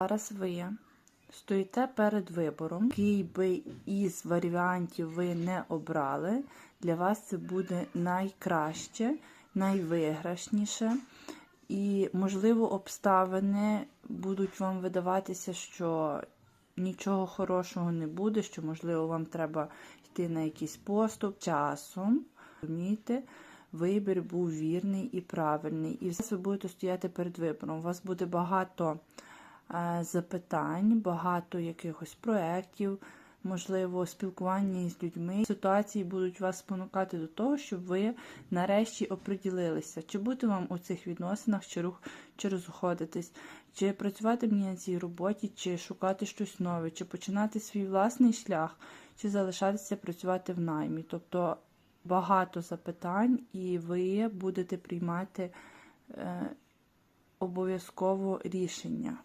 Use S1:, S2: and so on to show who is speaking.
S1: Зараз ви стоїте перед вибором, який би із варіантів ви не обрали, для вас це буде найкраще, найвиграшніше. І, можливо, обставини будуть вам видаватися, що нічого хорошого не буде, що, можливо, вам треба йти на якийсь поступ часом. Розумієте, вибір був вірний і правильний. І зараз ви будете стояти перед вибором. У вас буде багато запитань, багато якихось проєктів, можливо, спілкування з людьми. Ситуації будуть вас спонукати до того, щоб ви нарешті оприділилися, чи бути вам у цих відносинах, чи рух, чи розходитись, чи працювати мені на цій роботі, чи шукати щось нове, чи починати свій власний шлях, чи залишатися працювати в наймі. Тобто багато запитань, і ви будете приймати е, обов'язково рішення.